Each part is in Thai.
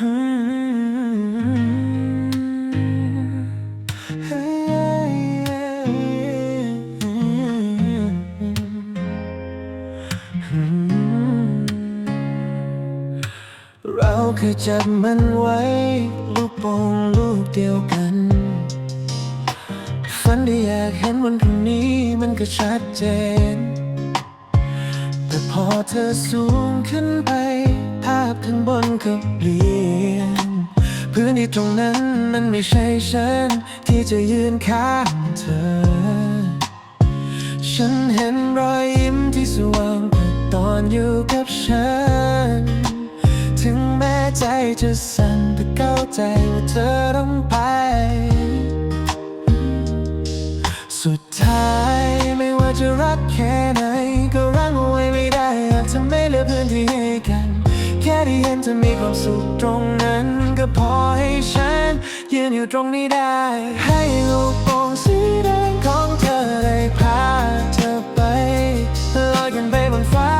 เราเคยจับมันไว้ ลูกโป่งลูกเดียวกัน ฝันที่อยากเห็นวันพรุ่งนี้มันก็ชัดเจน แต่พอเธอสูงขึ้นไป ภาพข้างบนก็เปลี่ยน พื้นที่ตรงนั้นมันไม่ใช่ฉัน ที่จะยืนข้างเธอ ฉันเห็นรอยยิ้มที่สว่างตอนอยู่กับฉัน ถึงแม้ใจจะสั่นแต่เข้าใจว่าเธอต้องไป สุดท้ายไม่ว่าจะรักแค่ไหน ที่ให้กัน แค่ได้เห็นเธอมีความสุขตรงนั้น ก็พอให้ฉัน ยืนอยู่ตรงนี้ได้ ให้ลูกโป่งสีแดงของเธอได้พาเธอไปลอยกันไปบนฟ้า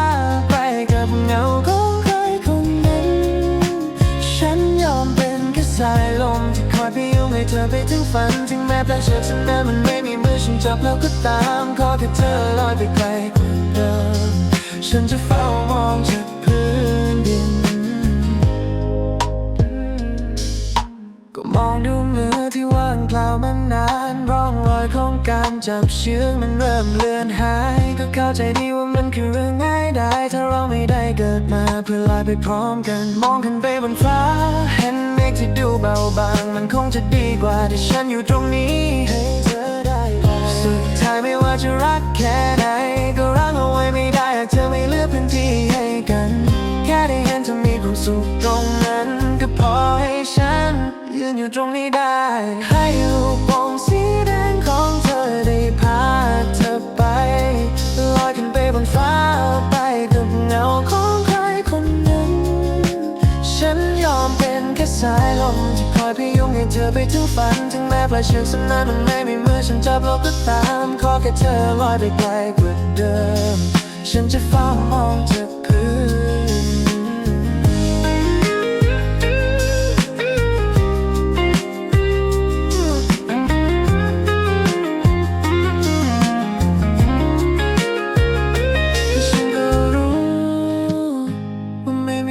ไปกับเงาของใครคนนั้น ฉันยอมเป็นแค่สายลมที่คอยพยุงให้เธอไปถึงฝันถึงแม้ปลายเชือกฉันนั้นมันไม่มีมือฉันจับแล้วก็ตามขอแค่เธอลอยไปไกลกว่าเดิม ฉันจะเฝ้ามองจากพื้นดิน ก็มองดูมือที่ว่างเปล่ามานาน ร่องรอยของการจับเชื้อมันเริ่มเลือนหาย ก็เข้าใจดีว่ามันคือเรื่องง่ายได้ ถ้าเราไม่ได้เกิดมาเพื่อลอยไปพร้อมกัน มองขึ้นไปบนฟ้า เห็นเมฆที่ดูเบาบาง มันคงจะดีกว่าที่ฉันอยู่ตรงนี้ให้เธอได้สุดท้ายไม่ว่าจะรักแค่ มีความสุขตรงนั้น ก็พอให้ฉัน ยืนอยู่ตรงนี้ได้ ให้ลูกโป่งสีแดงของเธอได้พาเธอไปลอยขึ้นไปบนฟ้าไปกับเงาของใครคนนั้นฉันยอมเป็นแค่สายลมที่คอยพยุงให้เธอไปถึงฝันถึงแม้ปลายเชือกสนานมันไม่มีมือฉันจับเราก็ตามขอแค่เธอลอยไปไกลกว่าเดิม ฉันจะเฝ้ามองจาก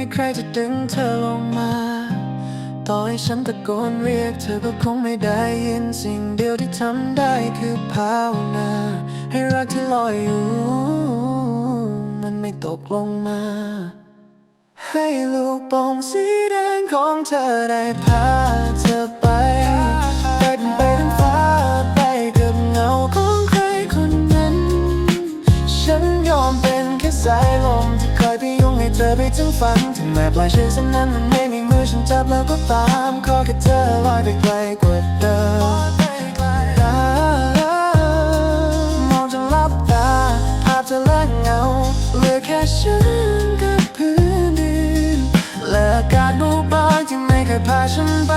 ม่มีใครจะดึงเธอลงมา ต่อให้ฉันตะโกนเรียกเธอก็คงไม่ได้ยินสิ่งเดียวที่ทำได้คือภาวนาให้รักที่ลอยอยู่ มันไม่ตกลงมา ให้ลูกโป่งสีแดงของเธอได้พาเธอไป อไปถึงฝันถึงแม้ปลายเชือกเส้นนั้นมันไม่มีมือฉันจับแล้วก็ตามขอแค่เธอลอยไปไกลกว่าเดิมมองจนลับตาภาพเธอและเงาเหลือแค่ฉันกับพื้นดินและอากาศเบางที่ไม่เคยพาฉันไป